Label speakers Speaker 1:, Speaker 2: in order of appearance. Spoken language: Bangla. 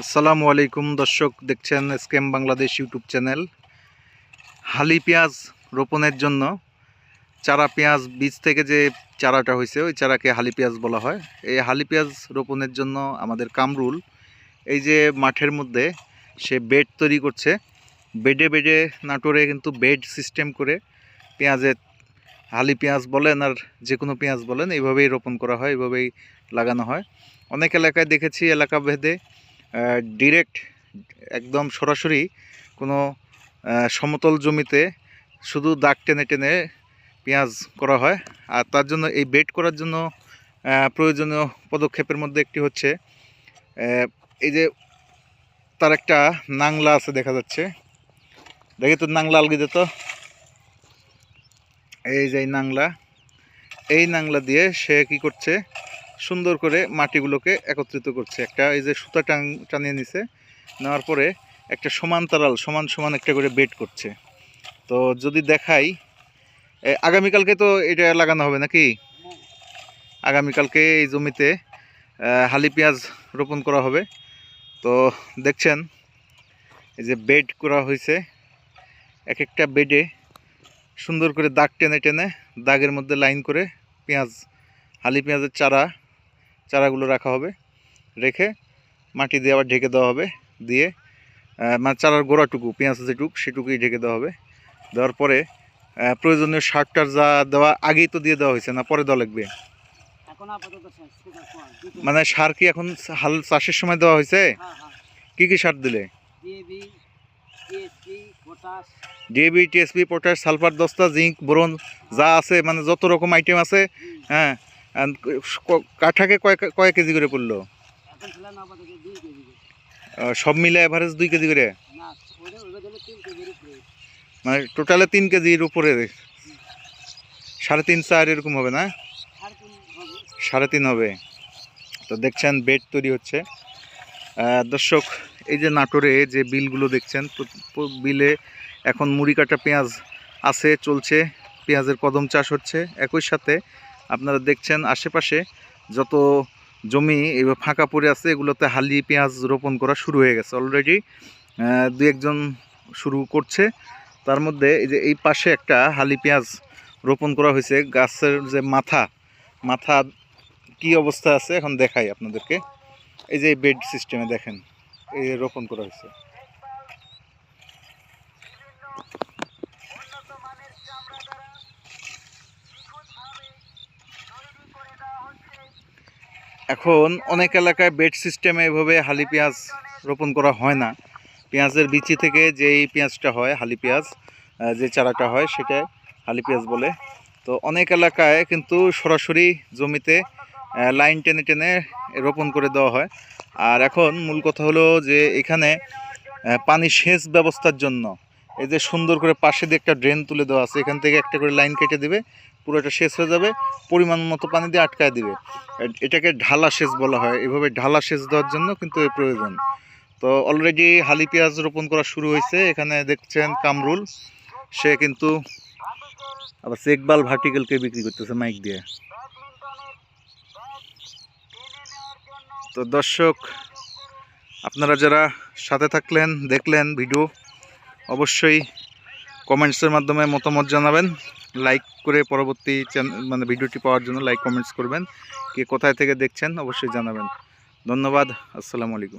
Speaker 1: আসসালামু আলাইকুম দর্শক, দেখছেন স্কেম বাংলাদেশ ইউটিউব চ্যানেল। হালি পেঁয়াজ রোপণের জন্য চারা পেঁয়াজ বীজ থেকে যে চারাটা হয়েছে, ওই চারাকে হালি পেঁয়াজ বলা হয়। এই হালি পেঁয়াজ রোপণের জন্য আমাদের কামরুল এই যে মাঠের মধ্যে সে বেড তৈরি করছে। বেডে বেডে নাটোরে কিন্তু বেড সিস্টেম করে পেঁয়াজের হালি পেঁয়াজ বলেন আর যে কোনো পেঁয়াজ বলেন, এইভাবেই রোপণ করা হয়, এইভাবেই লাগানো হয়। অনেক এলাকায় দেখেছি এলাকা ভেদে ডিরেক্ট একদম সরাসরি কোনো সমতল জমিতে শুধু দাগ টেনে টেনে পেঁয়াজ করা হয়। আর তার জন্য এই বেড করার জন্য প্রয়োজনীয় পদক্ষেপের মধ্যে একটি হচ্ছে এই যে তার একটা নাংলা আছে দেখা যাচ্ছে। দেখি তো নাংলা আলগি তো। এই যে নাংলা, এই নাংলা দিয়ে সে কি করছে সুন্দর করে মাটিগুলোকে একত্রিত করছে। একটা এই যে সুতা টান টানিয়ে নিছে, নেওয়ার পরে একটা সমান্তরাল সমান সমান একটা করে বেড করছে। তো যদি দেখাই আগামীকালকে তো এটা লাগানো হবে নাকি? আগামীকালকে এই জমিতে হালি পেঁয়াজ রোপণ করা হবে। তো দেখছেন, এই যে বেড করা হয়েছে এক একটা বেডে সুন্দর করে দাগ টেনে টেনে দাগের মধ্যে লাইন করে পেঁয়াজ, হালি পেঁয়াজের চারা চারাগুলো রাখা হবে রেখে মাটি দিয়ে আবার ঢেকে দেওয়া হবে দিয়ে মানে চারার গোড়াটুকু পেঁয়াজ যেটুকু সেটুকুই ঢেকে দেওয়া হবে। দেওয়ার পরে প্রয়োজনীয় সারটার যা দেওয়া আগেই তো দিয়ে দেওয়া হয়েছে না পরে দেওয়া লাগবে? মানে সার কি এখন হাল চাষের সময় দেওয়া হয়েছে?
Speaker 2: হ্যাঁ হ্যাঁ।
Speaker 1: কি কি সার দিলে?
Speaker 2: ডিএবি টিএসপি পটাশ
Speaker 1: সালফার দস্তা জিঙ্ক বোরন যা আছে মানে যত রকম আইটেম আছে হ্যাঁ কাঠাকে কয় কয় কেজি করে পড়ল? সব মিলে অ্যাভারেজ দুই কেজি করে? মানে টোটালে তিন কেজির উপরে। সাড়ে তিন চার এরকম হবে না?
Speaker 2: সাড়ে তিন হবে।
Speaker 1: তো দেখছেন বেড তৈরি হচ্ছে। দর্শক এই যে নাটোরে যে বিলগুলো দেখছেন বিলে এখন মুড়ি কাটা পেঁয়াজ আছে চলছে। পেঁয়াজের কদম চাষ হচ্ছে। একই সাথে আপনারা দেখছেন আশেপাশে যত জমি এবার ফাঁকা পড়ে আছে, এগুলোতে হালি, পেঁয়াজ রোপণ করা শুরু হয়ে গেছে অলরেডি দু একজন শুরু করছে। তার মধ্যে এই যে এই পাশে একটা হালি, পেঁয়াজ রোপণ করা হয়েছে। গাছের যে মাথা মাথা কি অবস্থা আছে এখন দেখাই আপনাদেরকে। এই যে বেড সিস্টেমে দেখেন, এই রোপণ করা হয়েছে। এখন অনেক এলাকায় বেড সিস্টেমে এভাবে হালি পেঁয়াজ রোপণ করা হয় না। পেঁয়াজের বিচি থেকে যেই পেঁয়াজটা হয়, হালি পেঁয়াজ যে চারাটা হয় সেটা হালি পেঁয়াজ বলে। তো অনেক এলাকায় কিন্তু সরাসরি জমিতে লাইন টেনে টেনে রোপণ করে দেওয়া হয়। আর এখন মূল কথা হলো যে এখানে পানি সেচ ব্যবস্থার জন্য এই যে সুন্দর করে পাশে দিয়ে একটা ড্রেন তুলে দেওয়া আছে, এখান থেকে একটা করে লাইন কেটে দিবে। পুরোটা শেষ হয়ে যাবে, পরিমাণ মতো পানি দিয়ে আটকায় দিবে। এটাকে ঢালা সেচ বলা হয়। এভাবে ঢালা সেচ দেওয়ার জন্য কিন্তু এর প্রয়োজন। তো অলরেডি হালি পেঁয়াজ রোপণ করা শুরু হয়েছে। এখানে দেখছেন কামরুল। সে কিন্তু আবার চেকবাল ভার্টিক্যালকে বিক্রি করতেছে মাইক দিয়ে। তো দর্শক, আপনারা যারা সাথে থাকলেন, দেখলেন ভিডিও, অবশ্যই কমেন্টসের মাধ্যমে মতামত জানাবেন। লাইক করে পরবর্তী চ্যানেল মানে ভিডিওটি পাওয়ার জন্য লাইক কমেন্টস করবেন। কে কোথায় থেকে দেখছেন, অবশ্যই জানাবেন। ধন্যবাদ, আসসালামু আলাইকুম।